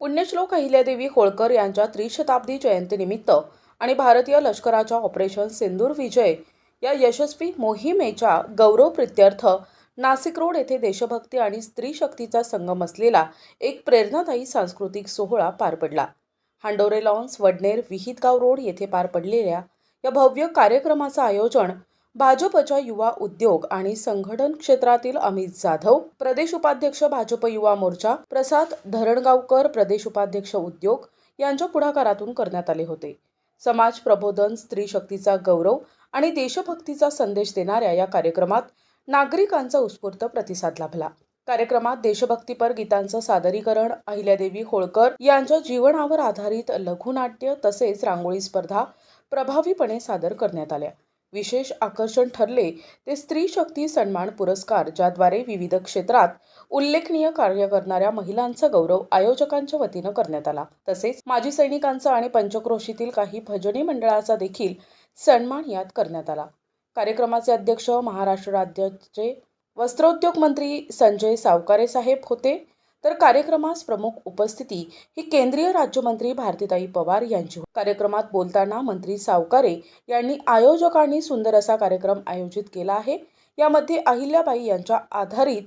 पुण्यश्लोक अहिल्यादेवी होळकर यांच्या त्रिशताब्दी जयंतीनिमित्त आणि भारतीय लष्कराच्या ऑपरेशन सिंदूर विजय या यशस्वी मोहिमेच्या गौरव प्रित्यर्थ नाशिक रोड येथे देशभक्ती आणि स्त्री शक्तीचा संगम असलेला एक प्रेरणादायी सांस्कृतिक सोहळा पार पडला. हांडोरे लॉन्स वडनेर विहितगाव रोड येथे पार पडलेल्या या भव्य कार्यक्रमाचं आयोजन भाजपच्या युवा उद्योग आणि संघटन क्षेत्रातील अमित जाधव प्रदेश उपाध्यक्ष भाजप युवा मोर्चा प्रसाद धरणगावकर प्रदेश उपाध्यक्ष उद्योग यांच्या पुढाकारातून करण्यात आले होते. समाज प्रबोधन स्त्री शक्तीचा गौरव आणि देशभक्तीचा संदेश देणाऱ्या या कार्यक्रमात नागरिकांचा उत्स्फूर्त प्रतिसाद लाभला. कार्यक्रमात देशभक्तीपर गीतांचं सादरीकरण अहिल्यादेवी होळकर यांच्या जीवनावर आधारित लघुनाट्य तसेच रांगोळी स्पर्धा प्रभावीपणे सादर करण्यात आल्या. विशेष आकर्षण ठरले ते स्त्री शक्ती सन्मान पुरस्कार ज्याद्वारे विविध क्षेत्रात उल्लेखनीय कार्य करणाऱ्या महिलांचा गौरव आयोजकांच्या वतीनं करण्यात आला. तसेच माजी सैनिकांचा आणि पंचक्रोशीतील काही भजनी मंडळाचा देखील सन्मान यात करण्यात आला. कार्यक्रमाचे अध्यक्ष महाराष्ट्र राज्याचे वस्त्रोद्योग मंत्री संजय सावकारे साहेब होते. तर कार्यक्रमास प्रमुख उपस्थिती ही केंद्रीय राज्यमंत्री भारतीताई पवार यांची कार्यक्रमात बोलताना मंत्री सावकारे यांनी आयोजकांनी सुंदर असा कार्यक्रम आयोजित केला आहे. यामध्ये अहिल्याबाई यांच्या आधारित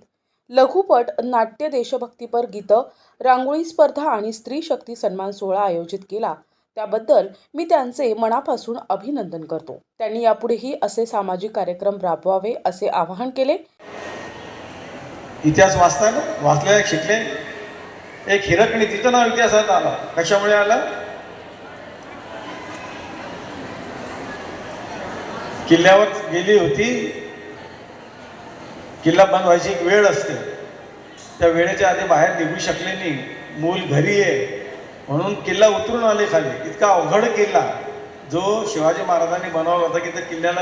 लघुपट नाट्य देशभक्तीपर गीतं रांगोळी स्पर्धा आणि स्त्री शक्ती सन्मान सोहळा आयोजित केला. त्याबद्दल मी त्यांचे मनापासून अभिनंदन करतो. त्यांनी यापुढेही असे सामाजिक कार्यक्रम राबवावे असे आवाहन केले. इतिहास वाचता ना? वाचले शिकले. एक हिरकणी तिचं नाव इतिहासात आला. कशामुळे आलं? किल्ल्यावर गेली होती. किल्ला बंद व्हायची एक वेळ असते. त्या वेळेच्या आधी बाहेर निघू शकले नाही. मूल घरी आहे. म्हणून किल्ला उतरून आले खाली. इतका अवघड किल्ला. जो शिवाजी महाराजांनी बनवला होता की त्या किल्ल्याला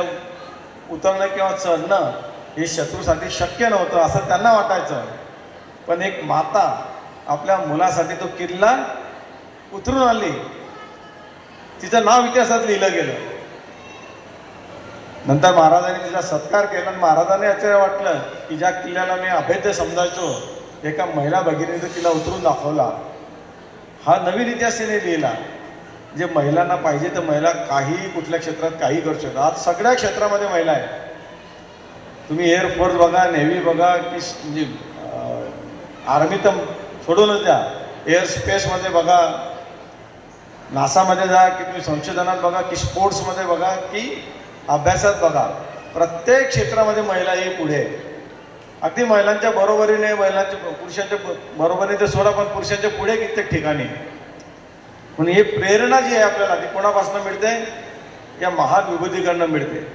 उतरणं किंवा चढणं हे शत्रूसाठी शक्य नव्हतं असं त्यांना वाटायचं. पण एक माता आपल्या मुलासाठी तो किल्ला उतरून आली तिचं नाव इतिहासात लिहिलं गेलं. नंतर महाराजांनी तिचा सत्कार केला आणि महाराजांनी आश्चर्य वाटलं की ज्या किल्ल्याला मी अभेद्य समजायचो एका महिला भगिनीनं तिला उतरून दाखवला. हा नवीन इतिहास तिने लिहिला. जे महिलांना पाहिजे तर महिला काही कुठल्या क्षेत्रात काही करू शकतात. आज सगळ्या क्षेत्रामध्ये महिला आहेत. तुम्ही एअरफोर्स बघा नेव्ही बघा की म्हणजे आर्मी तर सोडूनच द्या. एअर स्पेसमध्ये बघा नासामध्ये जा की तुम्ही संशोधनात बघा की स्पोर्ट्समध्ये बघा की अभ्यासात बघा. प्रत्येक क्षेत्रामध्ये महिला ही पुढे अगदी महिलांच्या बरोबरीने महिलांच्या पुरुषांच्या बरोबरीने ते सोडा पण पुरुषांच्या पुढे कित्येक ठिकाणी म्हणून ही प्रेरणा जी आहे आपल्याला ती कोणापासून मिळते? या महान विभूतीकडनं मिळते.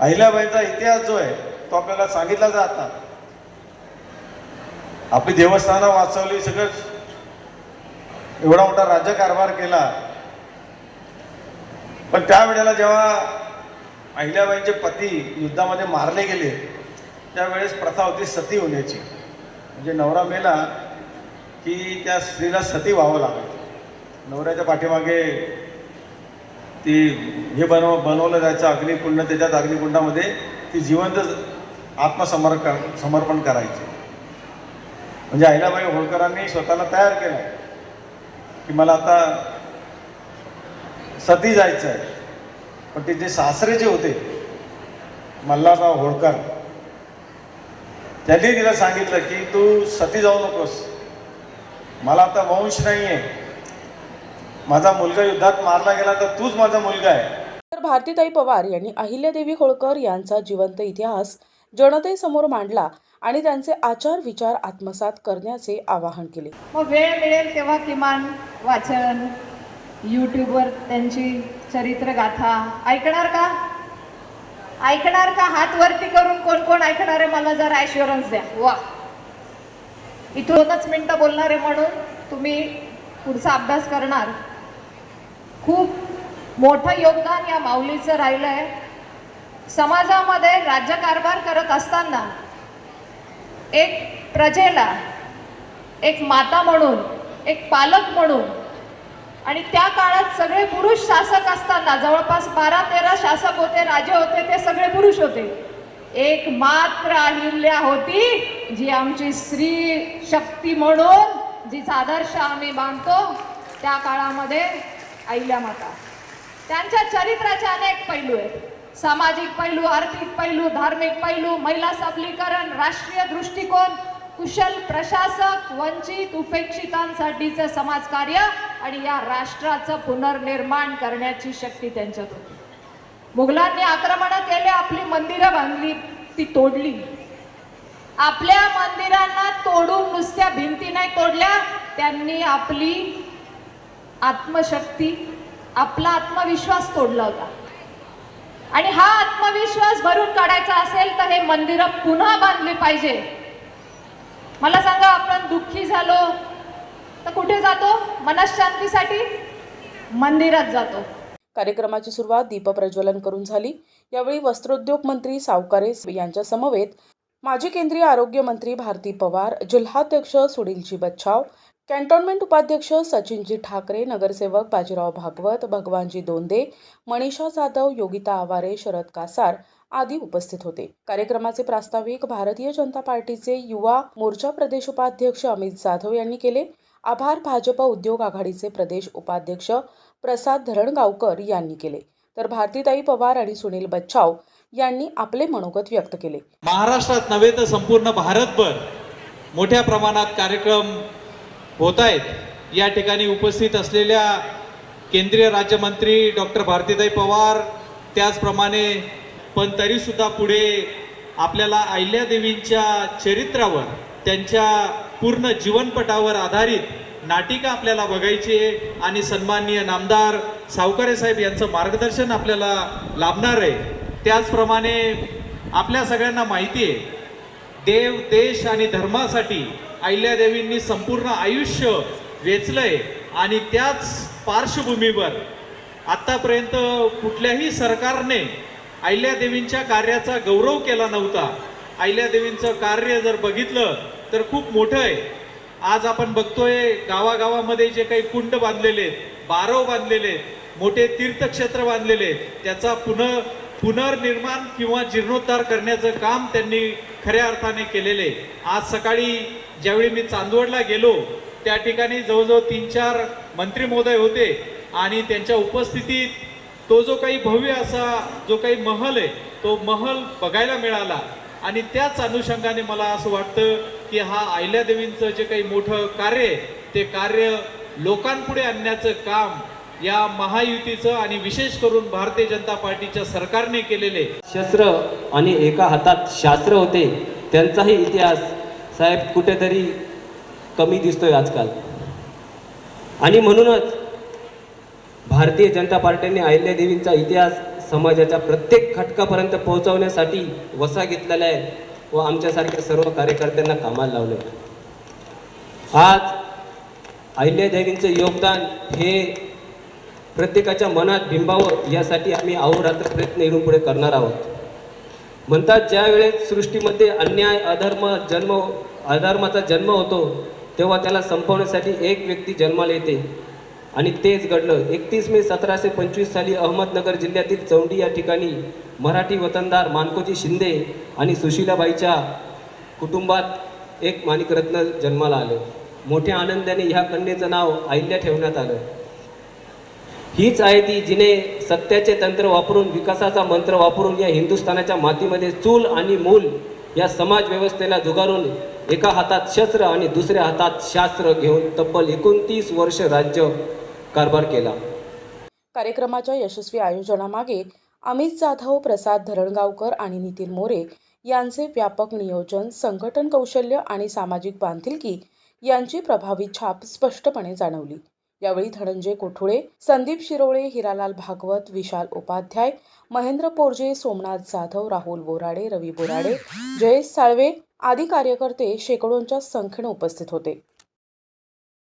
अहिल्याबाईंचा इतिहास जो आहे तो आपल्याला सांगितला जाता आपली देवस्थानं वाचवली सगळं एवढा मोठा राज्यकारभार केला. पण त्यावेळेला जेव्हा अहिल्याबाईंचे पती युद्धामध्ये मारले गेले त्यावेळेस प्रथा होती सती होण्याची. म्हणजे नवरा मेला की त्या स्त्रीला सती व्हावं लागायचं नवऱ्याच्या पाठीमागे ती हे बनव बनवलं जायचं अग्निकुंड त्याच्यात अग्निकुंडामध्ये ती जिवंत आत्मसमर्पण समर्पण करायचे. म्हणजे अहिल्याबाई होळकरांनी स्वतःला तयार केलं की मला आता सती जायचं आहे पण तिचे सासरे जे होते मल्हारराव होळकर त्यांनी तिला सांगितलं की तू सती जाऊ नकोस. मला आता वंश नाही आहे माझा मुलगा युद्धात मारला गेला तर तूच माझा मुलगा आहे. तर भारतीताई पवार यांनी अहिल्यादेवी होळकर यांचा जिवंत इतिहास जनतेसमोर मांडला आणि त्यांचे आचार विचार आत्मसात करण्याचे आवाहन केले. मग वेळ मिळेल तेव्हा किमान वाचन यूट्यूबवर त्यांची चरित्रगाथा ऐकणार का? ऐकणार का? हात वरती करून कोण कोण ऐकणार आहे मला जरा ॲश्युरन्स द्या. वा. इथूनच मिनटं बोलणार आहे म्हणून तुम्ही पुढचा अभ्यास करणार. खूप मोठं योगदान या माऊलीचं राहिलं आहे समाजामध्ये राज्यकारभार करत असताना एक प्रजेला एक माता म्हणून एक पालक म्हणून आणि त्या काळात सगळे पुरुष शासक असताना जवळपास बारा तेरा शासक होते राजे होते ते सगळे पुरुष होते. एक मात्र अहिल्या होती जी आमची स्त्री शक्ती म्हणून जिचा आदर्श आम्ही मानतो त्या काळामध्ये अहिल्यामाता त्यांच्या चरित्राचे अनेक पैलू आहेत. सामाजिक पैलू आर्थिक पैलू धार्मिक पैलू महिला सबलीकरण राष्ट्रीय दृष्टिकोन कुशल प्रशासक वंचित उपेक्षितांसाठीचं समाजकार्य आणि या राष्ट्राचं पुनर्निर्माण करण्याची शक्ती त्यांच्यात होती मुघलांनी आक्रमणं केले आपली मंदिरं बांधली ती तोडली. आपल्या मंदिरांना तोडून नुसत्या भिंती नाही तोडल्या त्यांनी आपली आत्मशक्ती आपला आत्मविश्वास तोडला होता. आणि हा आत्मविश्वास भरून काढायचा असेल तर हे मंदिरं पुन्हा बांधली पाहिजे. मला सांगा आपण दुःखी झालो तर कुठे जातो? मनशांतीसाठी मंदिरात जातो. कार्यक्रमाची सुरुवात दीपप्रज्वलन करून झाली. यावेळी वस्त्रोद्योग मंत्री सावकारे यांच्या समवेत माजी केंद्रीय आरोग्य मंत्री भारती पवार जिल्हाध्यक्ष सुनीलजी बच्छाव कॅन्टोन्मेंट उपाध्यक्ष सचिनजी ठाकरे नगरसेवक बाजीराव भागवत भगवानजी दोंदे मनीषा जाधव योगिता आवारे शरद कासार आदी उपस्थित होते. कार्यक्रमाचे प्रास्ताविक भारतीय जनता पार्टीचे युवा मोर्चा प्रदेश उपाध्यक्ष अमित जाधव यांनी केले. आभार भाजप उद्योग आघाडीचे प्रदेश उपाध्यक्ष प्रसाद धरणगावकर यांनी केले. तर भारतीताई पवार आणि सुनील बच्चाव यांनी आपले मनोगत व्यक्त केले. महाराष्ट्रात नव्हे तर संपूर्ण भारतभर मोठ्या प्रमाणात कार्यक्रम होत आहेत या ठिकाणी उपस्थित असलेल्या केंद्रीय राज्यमंत्री डॉक्टर भारतीताई पवार त्याचप्रमाणे पण तरीसुद्धा पुढे आपल्याला अहिल्यादेवींच्या चरित्रावर त्यांच्या पूर्ण जीवनपटावर आधारित नाटिका आपल्याला बघायची आहे आणि सन्माननीय नामदार सावकारे साहेब यांचं मार्गदर्शन आपल्याला लाभणार आहे. त्याचप्रमाणे आपल्या सगळ्यांना माहिती आहे देव देश आणि धर्मासाठी अहिल्यादेवींनी संपूर्ण आयुष्य वेचलंय आणि त्याच पार्श्वभूमीवर आतापर्यंत कुठल्याही सरकारने अहिल्यादेवींच्या कार्याचा गौरव केला नव्हता. अहिल्यादेवींचं कार्य जर बघितलं तर खूप मोठं आहे. आज आपण बघतोय गावागावामध्ये जे काही कुंड बांधलेले आहेत बारव बांधलेले मोठे तीर्थक्षेत्र बांधलेले त्याचा पुनः पुनर्निर्माण किंवा जीर्णोद्धार करण्याचं काम त्यांनी खऱ्या अर्थाने केलेले. आज सकाळी ज्यावेळी मी चांदवडला गेलो त्या ठिकाणी जवळजवळ तीन चार मंत्री महोदय होते आणि त्यांच्या उपस्थितीत तो जो काही भव्य असा जो काही महल आहे तो महल बघायला मिळाला. आणि त्याच अनुषंगाने मला असं वाटतं की हा आहिल्यादेवींचं जे काही मोठं कार्य आहे ते कार्य लोकांपुढे आणण्याचं काम या महायुतीचं आणि विशेष करून भारतीय जनता पार्टीच्या सरकारने केलेले शस्त्र आणि एका हातात शास्त्र होते त्यांचाही इतिहास साहेब कुठेतरी कमी दिसतोय आजकाल. आणि म्हणूनच भारतीय जनता पार्टीने अहिल्यादेवींचा इतिहास समाजाच्या प्रत्येक खटकापर्यंत पोहोचवण्यासाठी वसा घेतलेला आहे व आमच्यासारख्या सर्व कार्यकर्त्यांना कामाला लावले आज अहिल्यादेवींचं योगदान हे प्रत्येकाच्या मनात बिंबावं यासाठी आम्ही अहोरात्र प्रयत्न येऊन पुढे करणार आहोत. म्हणतात ज्या वेळेस सृष्टीमध्ये अन्याय अधर्म जन्म अधर्माचा जन्म होतो तेव्हा त्याला संपवण्यासाठी एक व्यक्ती जन्माला येते. आणि तेच घडलं. एकतीस मे सतराशे पंचवीस साली अहमदनगर जिल्ह्यातील चौंडी या ठिकाणी मराठी वतनदार मानकोजी शिंदे आणि सुशीलाबाईच्या कुटुंबात एक माणिकरत्न जन्माला आलं. मोठ्या आनंदाने ह्या कन्येचं नाव अहिल्या ठेवण्यात आलं. हीच आहे ती जिने सत्याचे तंत्र वापरून विकासाचा मंत्र वापरून या हिंदुस्थानाच्या मातीमध्ये चूल आणि मूल या समाज व्यवस्थेला जुगारून एका हातात शस्त्र आणि दुसऱ्या हातात शास्त्र घेऊन तब्बल एकोणतीस वर्ष राज्य कारभार केला. कार्यक्रमाच्या यशस्वी आयोजनामागे अमित जाधव प्रसाद धरणगावकर आणि नितीन मोरे यांचे व्यापक नियोजन संघटन कौशल्य आणि सामाजिक बांधिलकी यांची प्रभावी छाप स्पष्टपणे जाणवली. यावेळी धनंजय कोठुळे संदीप शिरोळे हिरालाल भागवत विशाल उपाध्याय महेंद्र पोरजे सोमनाथ जाधव राहुल बोराडे रवी बोराडे जयेश साळवे आदी कार्यकर्ते शेकडोंच्या संख्येने उपस्थित होते.